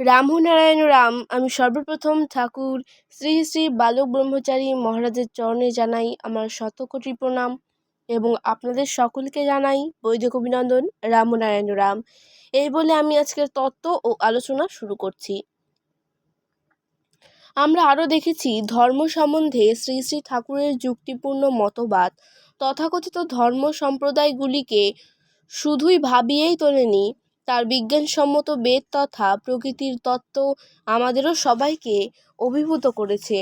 রামনারায়ণ রাম, আমি সর্বপ্রথম ঠাকুর শ্রী শ্রী বালক ব্রহ্মচারী মহারাজের চরণে জানাই আমার শতকোটি প্রণাম এবং আপনাদের সকলকে জানাই বৈদিক অভিনন্দন, রামনারায়ণ রাম। এই বলে আমি আজকের তত্ত্ব ও আলোচনা শুরু করছি। আমরা আরও দেখেছি, ধর্ম সম্বন্ধে শ্রী শ্রী ঠাকুরের যুক্তিপূর্ণ মতবাদ তথাকথিত ধর্ম সম্প্রদায়গুলিকে শুধুই ভাবিয়েই তোলেনি তার বিজ্ঞানসম্মত বেদ তথা প্রকৃতির তত্ত্ব আমাদেরও সবাইকে অভিভূত করেছে।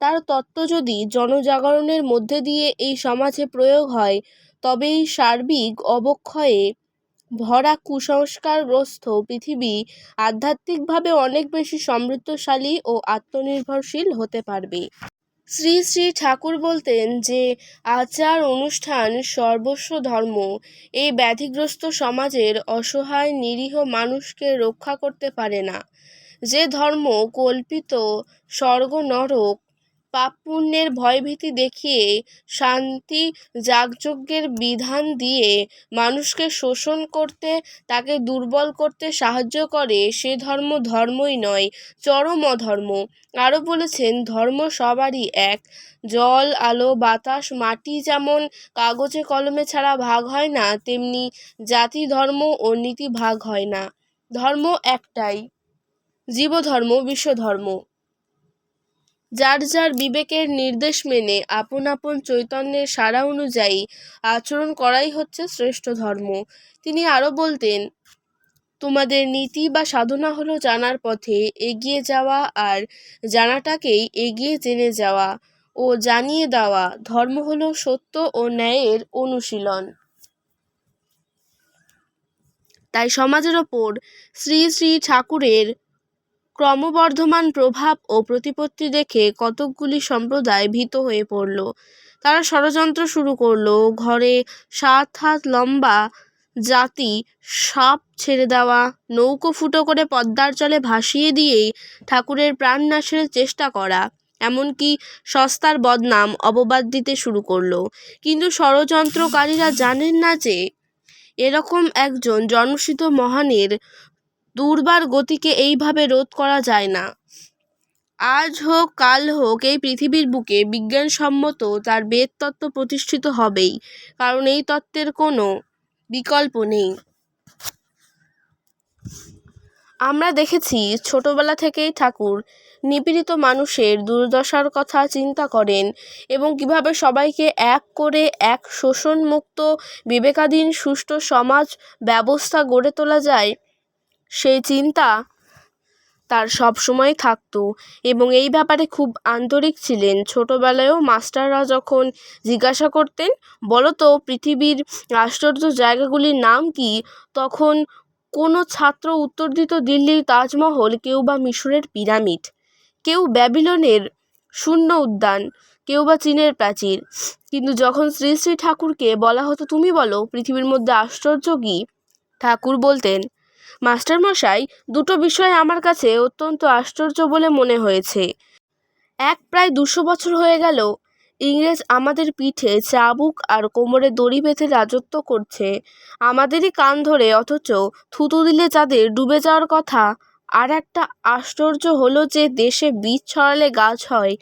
তার তত্ত্ব যদি জনজাগরণের মধ্যে দিয়ে এই সমাজে প্রয়োগ হয় তবে এই সার্বিক অবক্ষয়ে ভরা কুসংস্কারগ্রস্ত পৃথিবী আধ্যাত্মিকভাবে অনেক বেশি সমৃদ্ধশালী ও আত্মনির্ভরশীল হতে পারবে। শ্রী শ্রী ঠাকুর বলতেন যে, আচার অনুষ্ঠান সর্বস্ব ধর্ম। এই ব্যাধিগ্রস্ত সমাজের অসহায় নিরীহ মানুষকে রক্ষা করতে পারে না। যে ধর্ম কল্পিত স্বর্গ নরক পাপ পুণ্যের ভয়ভীতি দেখিয়ে শান্তি যাগযজ্ঞের বিধান দিয়ে মানুষকে শোষণ করতে, তাকে দুর্বল করতে সাহায্য করে, সে ধর্ম ধর্মই নয়, চরম অধর্ম। আরও বলেছেন, ধর্ম সবারই এক। জল, আলো, বাতাস, মাটি যেমন কাগজে কলমে ছাড়া ভাগ হয় না, তেমনি জাতি ধর্ম ও নীতি ভাগ হয় না। ধর্ম একটাই। জীবধর্ম, বিশ্বধর্ম। যার যার বিবেকের নির্দেশ মেনে আপন আপন চৈতন্যের সারা অনুযায়ী আচরণ করাই হচ্ছে শ্রেষ্ঠ ধর্ম। তিনি আরও বলতেন, তোমাদের নীতি বা সাধনা হলো জানার পথে এগিয়ে যাওয়া আর জানাটাকেই এগিয়ে জেনে যাওয়া ও জানিয়ে দেওয়া। ধর্ম হলো সত্য ও ন্যায়ের অনুশীলন। তাই সমাজের ওপর শ্রী শ্রী ঠাকুরের ক্রমবর্ধমান প্রভাব ও প্রতিপত্তি দেখে কতকগুলি সম্প্রদায় ভীত হয়ে পড়ল। তারা ষড়যন্ত্র শুরু করল। ঘরে সাত হাত লম্বা জাতি সাপ ছেড়ে দেওয়া, নৌকো ফুটো করে পদ্মার জলে ভাসিয়ে দিয়েই ঠাকুরের প্রাণ নাশের চেষ্টা করা, এমনকি সস্তার বদনাম অববাদ দিতে শুরু করল। কিন্তু ষড়যন্ত্রকারীরা জানেন না যে, এরকম একজন জন্মসিদ্ধ মহানের দুর্বার গতিকে এইভাবে রোধ করা যায় না। আজ হোক, কাল হোক, এই পৃথিবীর বুকে বিজ্ঞানসম্মত তার বেদ তত্ত্ব প্রতিষ্ঠিত হবেই, কারণ এই তত্ত্বের কোনো বিকল্প নেই। আমরা দেখেছি, ছোটবেলা থেকেই ঠাকুর নিপীড়িত মানুষের দুর্দশার কথা চিন্তা করেন এবং কীভাবে সবাইকে এক করে এক শোষণমুক্ত, বিবেকাধীন, সুষ্ঠু সমাজ ব্যবস্থা গড়ে তোলা যায় সেই চিন্তা তার সব সময় থাকতো এবং এই ব্যাপারে খুব আন্তরিক ছিলেন। ছোটোবেলায়ও মাস্টাররা যখন জিজ্ঞাসা করতেন বলো তো পৃথিবীর আশ্চর্য জায়গাগুলির নাম কি? তখন কোনো ছাত্র উত্তর দিত, দিল্লির তাজমহল, কেউ বা মিশরের পিরামিড, কেউ ব্যাবিলনের শূন্য উদ্যান, কেউ বা চীনের প্রাচীর। কিন্তু যখন শ্রী শ্রী ঠাকুরকে বলা হতো, তুমি বলো, পৃথিবীর মধ্যে আশ্চর্য কী? ঠাকুর বলতেন মাস্টারমশাই, দুটো বিষয় আমার কাছে অত্যন্ত আশ্চর্য বলে মনে হয়েছে। এক প্রায় দুশো বছর হয়ে গেল, ইংরেজ আমাদের পিঠে চাবুক আর কোমরে দড়ি বেঁধে রাজত্ব করছে। আমাদেরই কান ধরে অথচ থুতু দিলে যাদের ডুবে যাওয়ার কথা। আর একটা আশ্চর্য হলো যে দেশে বীজ ছড়ালে গাছ হয়,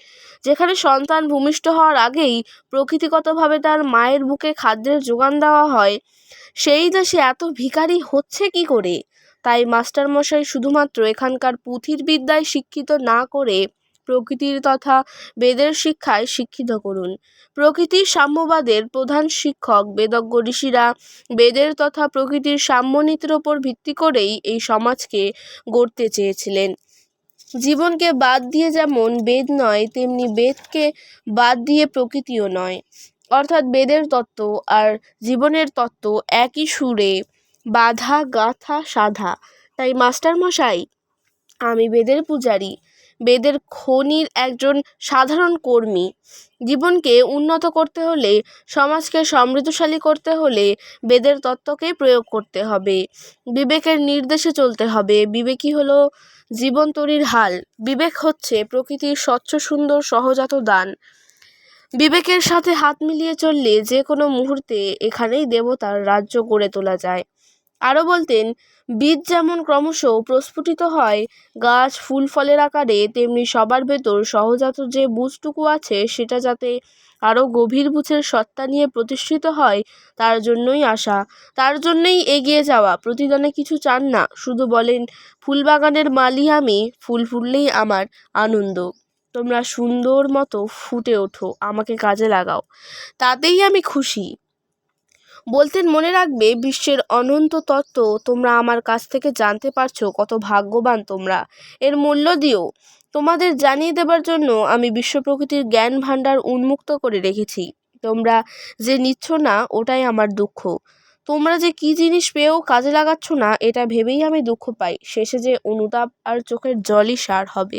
যেখানে সন্তান ভূমিষ্ঠ হওয়ার আগেই প্রকৃতিগতভাবে তার মায়ের বুকে খাদ্যের যোগান দেওয়া হয়। সেই দেশে এত ভিখারি হচ্ছে কি করে? তাই মাস্টারমশাই শুধুমাত্র এখানকার পুঁথির বিদ্যায় শিক্ষিত না করে প্রকৃতির তথা বেদের শিক্ষায় শিক্ষিত করুন। প্রকৃতির সাম্যবাদের প্রধান শিক্ষক বেদজ্ঞ ঋষিরা বেদের তথা প্রকৃতির সাম্যনীতির ওপর ভিত্তি করেই এই সমাজকে গড়তে চেয়েছিলেন। জীবনকে বাদ দিয়ে যেমন বেদ নয়, তেমনি বেদকে বাদ দিয়ে প্রকৃতিও নয়। অর্থাৎ বেদের তত্ত্ব আর জীবনের তত্ত্ব একই সুরে বাঁধা গাঁথা সাধা। তাই মাস্টারমশাই আমি বেদের পূজারী। বেদের খনির একজন সাধারণ কর্মী। জীবনকে উন্নত করতে হলে, সমাজকে সমৃদ্ধশালী করতে হলে বেদের তত্ত্বকেই প্রয়োগ করতে হবে। বিবেকের নির্দেশে চলতে হবে। বিবেকই হলো জীবন তরির হাল। বিবেক হচ্ছে প্রকৃতির স্বচ্ছ, সুন্দর, সহজাত দান। বিবেকের সাথে হাত মিলিয়ে চললে যে কোনো মুহূর্তে এখানেই দেবতার রাজ্য গড়ে তোলা যায়। আরও বলতেন, বীজ যেমন ক্রমশ প্রস্ফুটিত হয়, গাছ ফুল ফলের আকারে, তেমনি সবার ভেতর সহজাত যে বুঝটুকু আছে, সেটা যাতে আরও গভীর বুঝের সত্তা নিয়ে প্রতিষ্ঠিত হয়, তার জন্যই আসা তার জন্যই এগিয়ে যাওয়া। প্রতিদানে কিছু চান না। শুধু বলেন, ফুলবাগানের মালি আমি, ফুল ফুটলেই আমার আনন্দ। তোমরা সুন্দর মতো ফুটে ওঠো, আমাকে কাজে লাগাও। তাতেই আমি খুশি। বলতেন, মনে রাখবে, বিশ্বের অনন্ত তত্ত্ব তোমরা আমার কাছ থেকে জানতে পারছ, কত ভাগ্যবান তোমরা। এর মূল্য দিও। তোমাদের জানিয়ে দেবার জন্য আমি বিশ্ব প্রকৃতির জ্ঞান ভাণ্ডার উন্মুক্ত করে রেখেছি। তোমরা যে নিচ্ছ না, ওটাই আমার দুঃখ। তোমরা যে কী জিনিস পেয়েও কাজে লাগাচ্ছ না, এটা ভেবেই আমি দুঃখ পাই। শেষে যে অনুতাপ আর চোখের জলই সার হবে।